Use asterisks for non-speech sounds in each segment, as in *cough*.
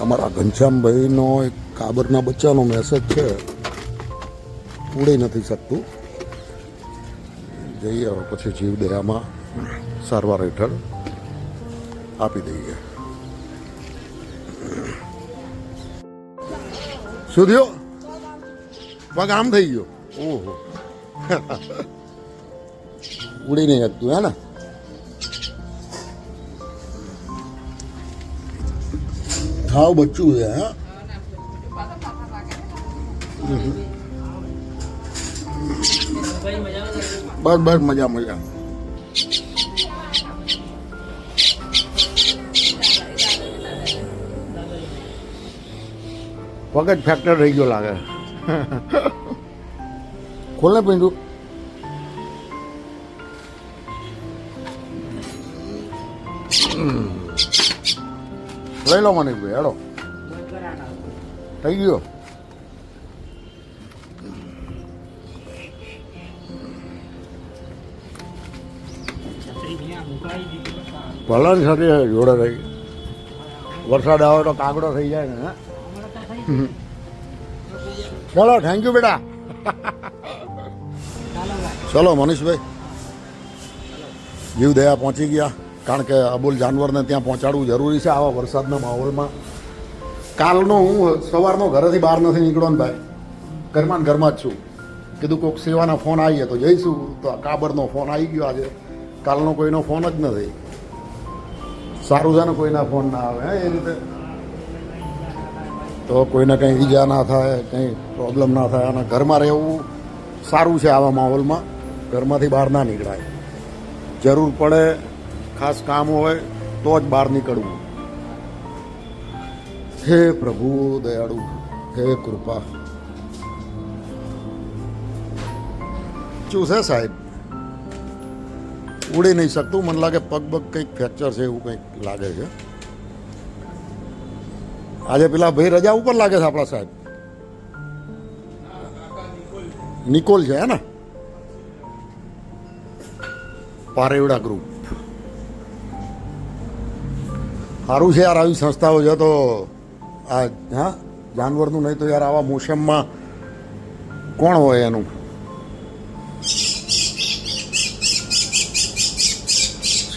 અમારા ઘનશ્યામભાઈનો એક કાબરના બચ્ચાનો મેસેજ છે. ઉડી નથી શકતું. જઈએ હવે પછી જીવદયામાં સારવાર હેઠળ આપી દઈએ. શું થયો? પગ આમ થઈ ગયો? ઓહો. ઉડી નહીં શકતું, હે ને? હાવ બચ્ચું છે, હા? બસ બસ, મજા મજા. પગ ફેક્ટર રહી ગયો લાગે. *laughs* ખોલે પીંડું લઈ લો મને ભાઈ હેડો. થઈ ગયો. ભલાની સાથે જોડે રહી. વરસાદ આવે તો કાગડો થઈ જાય ને? ચલો થેન્ક યુ બેટા. ચલો મનીષભાઈ. જીવ દયા પહોંચી ગયા. કારણ કે અબુલ જાનવરને ત્યાં પહોંચાડવું જરૂરી છે આવા વરસાદના માહોલમાં. કાલનો હું સવારનો ઘરેથી બહાર નથી નીકળ્યો ને ભાઈ. ઘરમાં ઘરમાં જ છું. કીધું કોઈક સેવાના ફોન આવીએ તો જઈશું. તો કાબરનો ફોન આવી ગયો આજે. કાલનો કોઈનો ફોન જ નથી. સારું છે ને કોઈના ફોન ના આવે એ રીતે. તો કોઈને કંઈ ઈજા ના થાય, કંઈ પ્રોબ્લેમ ના થાય, અને ઘરમાં રહેવું સારું છે આવા માહોલમાં. ઘરમાંથી બહાર ના નીકળાય. જરૂર પડે ખાસ કામ હોય તો જ બહાર નીકળવું. હે પ્રભુ દયાળુ, હે કૃપા. શું છે સાહેબ? ઉડી નહીં શકતું, મને લાગે પગ પગ કંઈક ફ્રેક્ચર છે એવું કંઈક લાગે છે. આજે પેલા ભાઈ રજા ઉપર લાગે છે આપણા સાહેબ. નિકોલ છે, હે ને? પારેવડા ગ્રુપ સારું છે યાર આવી સંસ્થાઓ. છે તો આ, હા, જાનવરનું નહીં તો યાર આવા મોસમમાં કોણ હોય એનું?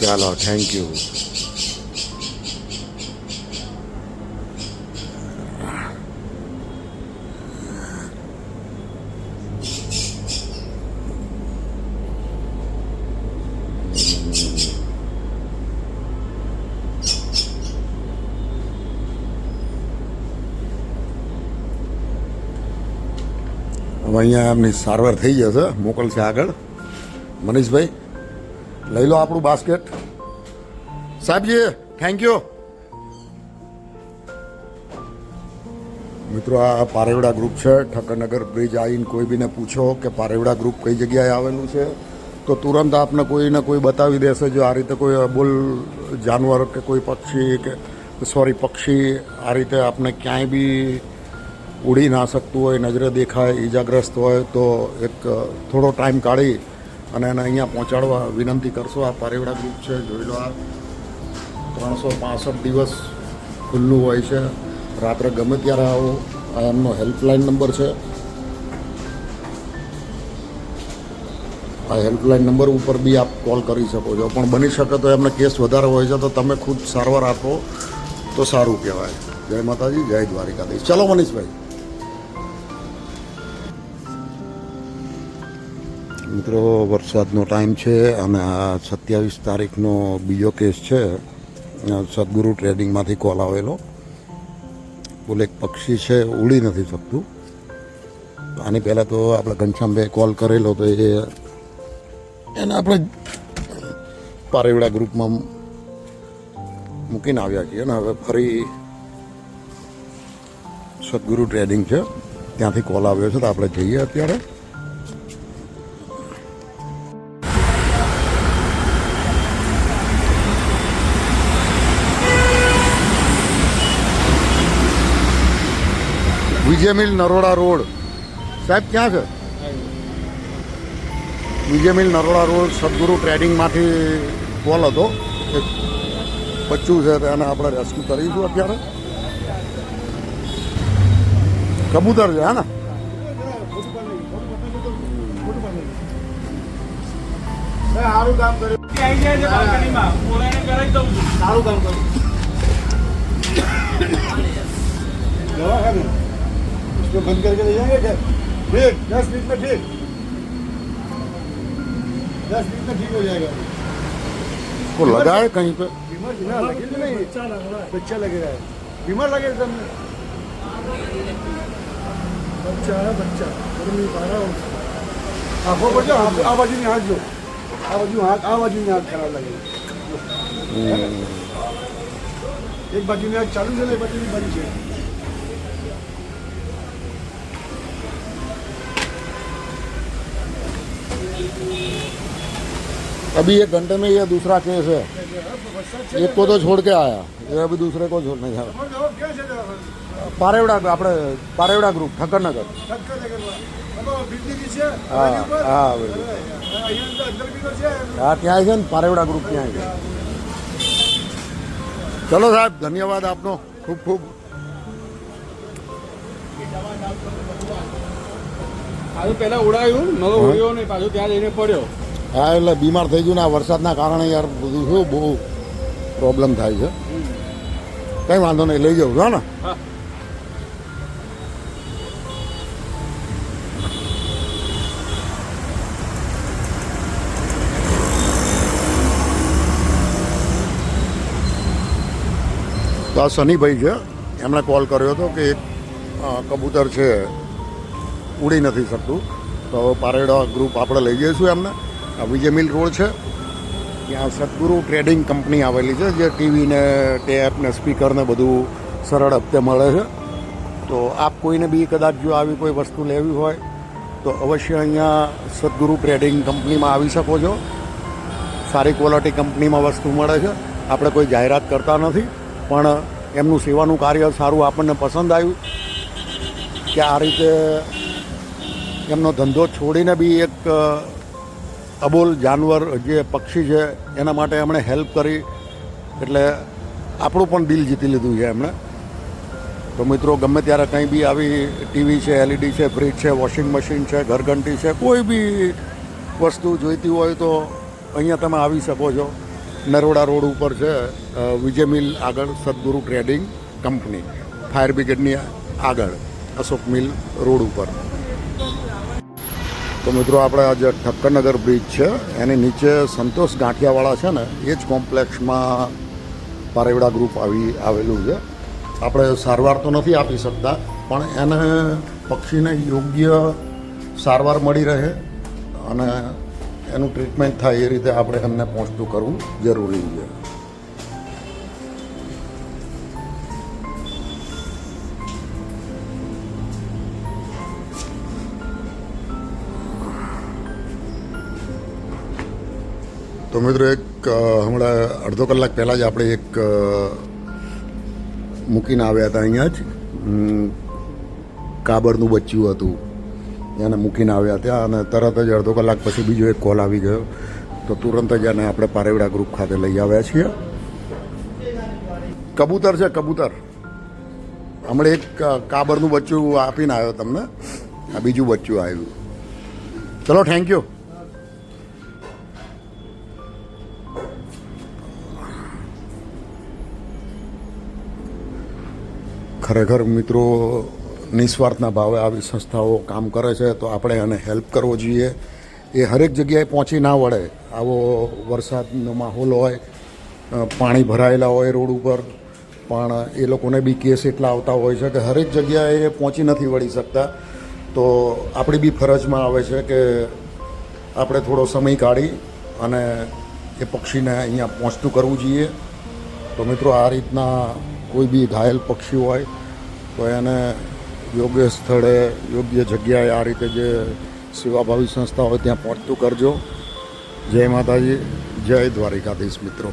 ચાલો થેન્ક યુ હવે અહીંયા એમની સારવાર થઈ જશે મોકલશે આગળ. મનીષભાઈ, લઈ લો આપણું બાસ્કેટ. સાહેબજી થેન્ક યુ મિત્રો, આ પારેવડા ગ્રુપ છે. ઠક્કરનગર બ્રિજ આવીને કોઈ બીને પૂછો કે પારેવડા ગ્રુપ કઈ જગ્યાએ આવેલું છે, તો તુરંત આપને કોઈને કોઈ બતાવી દેશે જો આ રીતે કોઈ અબોલ જાનવર કે કોઈ પક્ષી કે સોરી પક્ષી આ રીતે આપણે ક્યાંય બી ઉડી ના શકતું હોય, નજરે દેખાય, ઈજાગ્રસ્ત હોય, તો એક થોડો ટાઈમ કાઢી અને એને અહીંયા પહોંચાડવા વિનંતી કરશો. આ પારેવડા ગ્રુપ છે, જોઈ લો આ. ત્રણસો પાસઠ દિવસ ખુલ્લું હોય છે. રાત્રે ગમે ત્યારે આવો. આ એમનો હેલ્પલાઇન નંબર છે. આ હેલ્પલાઇન નંબર ઉપર બી આપ કોલ કરી શકો છો. પણ બની શકે તો એમને કેસ વધારે હોય છે, તો તમે ખુદ સારવાર આપો, તો સારું કહેવાય. જય માતાજી, જય દ્વારિકાધીશ. ચલો મનીષભાઈ. મિત્રો, વરસાદનો ટાઈમ છે અને આ સત્યાવીસ તારીખનો બીજો કેસ છે. સદગુરુ ટ્રેડિંગમાંથી કોલ આવેલો. બોલે, એક પક્ષી છે, ઉડી નથી શકતું. આની પહેલાં તો આપણે ઘનશ્યામભાઈ કોલ કરેલો તો એ એને આપણે પારેવડા ગ્રુપમાં મૂકીને આવ્યા છીએ અને હવે ફરી સદગુરુ ટ્રેડિંગ છે. ત્યાંથી કોલ આવ્યો છે તો આપણે જઈએ અત્યારે. Vijay mill Naroda road. સાહેબ, ક્યાં છે? વિજય મિલ નરોડા રોડ સદગુરુ ટ્રેડિંગમાંથી કોલ હતો. એક બચ્ચું છે એને આપણે રેસ્ક્યુ કરીશું અત્યારે. કબૂતર છે, હા ને? સારું કામ કર્યું સારું કામ કર્યું. इसको बंद करके ले जाएँगे क्या? ठीक दस मिनट में ठीक। दस मिनट में ठीक हो जाएगा। इसको लगा है कहीं पे। बीमार बीमार लगे तो नहीं। बच्चा लग रहा है। बच्चा लग रहा है। बीमार लगे एकदम बच्चा है बच्चा। गर्मी पारा आँखों पर जाओ आ बाजू में हाथ जो। आ बाजू हाथ आ बाजू में हाथ खराब लगे। एक बाजू में चालू एक बाजू में बंद है अभी एक घंटे में ये दूसरा केस है एक को तो छोड़ के आया ये अभी दूसरे को छोड़ने जा रहा જવાબ ક્યાં છે જવાબ? પારેવડા આપણે પારેવડા ગ્રુપ ઠક્કરનગર ટક્કર નગરમાં. આમાં બિલ્ડિંગ છે હા, હવેલી ઉપર? હા, હવેલી. અહીંયા અંદર બી તો છે હા ત્યાં છે ને પારેવડા ગ્રુપ ત્યાં છે ચલો સાહેબ ધન્યવાદ આપનો ખૂબ ખૂબ પાછું પહેલા ઉડાયું નવો ઉડ્યો નહીં પાછું ત્યાં જઈને પડ્યો. હા એટલે બીમાર થઈ ગયું ને આ વરસાદના કારણે યાર બધું શું બહુ પ્રોબ્લેમ થાય છે. કંઈ વાંધો નહીં લઈ જાઉં હા ને? હા. તો આ સનીભાઈ છે એમણે કોલ કર્યો હતો કે એક કબૂતર છે ઉડી નથી શકતું. તો પારેડા ગ્રુપ આપણે લઈ જઈશું એમને. આ વિજય મિલ રોડ છે. ત્યાં સદગુરુ ટ્રેડિંગ કંપની આવેલી છે, જે ટીવીને ટેપ ને સ્પીકર ને બધું સરળ હપ્તે મળે છે. તો આપ કોઈને બી કદાચ જો આવી કોઈ વસ્તુ લેવી હોય, તો અવશ્ય અહીંયા સદગુરુ ટ્રેડિંગ કંપનીમાં આવી શકો છો. સારી ક્વોલિટી કંપનીમાં વસ્તુ મળે છે. આપણે કોઈ જાહેરાત કરતા નથી, પણ એમનું સેવાનું કાર્ય સારું આપણને પસંદ આવ્યું. કે આ રીતે એમનો ધંધો છોડીને બી એક અબોલ જાનવર જે પક્ષી છે, એના માટે એમણે હેલ્પ કરી. એટલે આપણું પણ દિલ જીતી લીધું છે એમણે. તો મિત્રો, ગમે ત્યારે કંઈ બી આવી ટીવી છે એલઈડી છે ફ્રીજ છે વોશિંગ મશીન છે, ઘરઘંટી છે, કોઈ બી વસ્તુ જોઈતી હોય તો અહીંયા તમે આવી શકો છો. નરોડા રોડ ઉપર છે વિજય મિલ આગળ, સદગુરુ ટ્રેડિંગ કંપની. ફાયર બ્રિગેડની આગળ, અશોક મિલ રોડ ઉપર. તો મિત્રો, આપણે આ જે ઠક્કરનગર બ્રિજ છે. એની નીચે સંતોષ ગાંઠિયાવાળા છે ને, એ જ કોમ્પ્લેક્સમાં પારેવડા ગ્રુપ આવી, આવેલું છે. આપણે સારવાર તો નથી આપી શકતા, પણ એને પક્ષીને યોગ્ય સારવાર મળી રહે અને એનું ટ્રીટમેન્ટ થાય એ રીતે આપણે એમને પહોંચતું કરવું જરૂરી છે. તો મિત્રો એક હમણાં અડધો કલાક પહેલાં જ આપણે એક મૂકીને આવ્યા હતા અહીંયા જ. કાબરનું બચ્યું હતું. એને મૂકીને આવ્યા ત્યાં અને તરત જ અડધો કલાક પછી બીજો એક કોલ આવી ગયો. તો તુરંત જ એને આપણે પારેવડા ગ્રુપ ખાતે લઈ આવ્યા છીએ. કબૂતર છે, કબૂતર. હમણાં એક કાબરનું બચ્ચું આપીને આવ્યો તમને. આ બીજું બચ્ચું આવ્યું. ચલો થેન્ક યુ ખરેખર મિત્રો, નિસ્વાર્થના ભાવે આવી સંસ્થાઓ કામ કરે છે, તો આપણે એને હેલ્પ કરવો જોઈએ. એ હરેક જગ્યાએ પહોંચી ના વળે. આવો વરસાદનો માહોલ હોય પાણી ભરાયેલા હોય રોડ ઉપર, પણ એ લોકોને બી કેસ એટલા આવતા હોય છે કે હરેક જગ્યાએ પહોંચી નથી વળી શકતા. તો આપણી બી ફરજમાં આવે છે કે આપણે થોડો સમય કાઢી અને એ પક્ષીને અહીંયા પહોંચતું કરવું જોઈએ. તો મિત્રો, આ રીતના કોઈ બી ઘાયલ પક્ષી હોય, તો એને યોગ્ય સ્થળે, યોગ્ય જગ્યાએ આ રીતે જે સેવાભાવી સંસ્થા હોય, ત્યાં પહોંચતું કરજો. જય માતાજી, જય દ્વારિકાધીશ મિત્રો.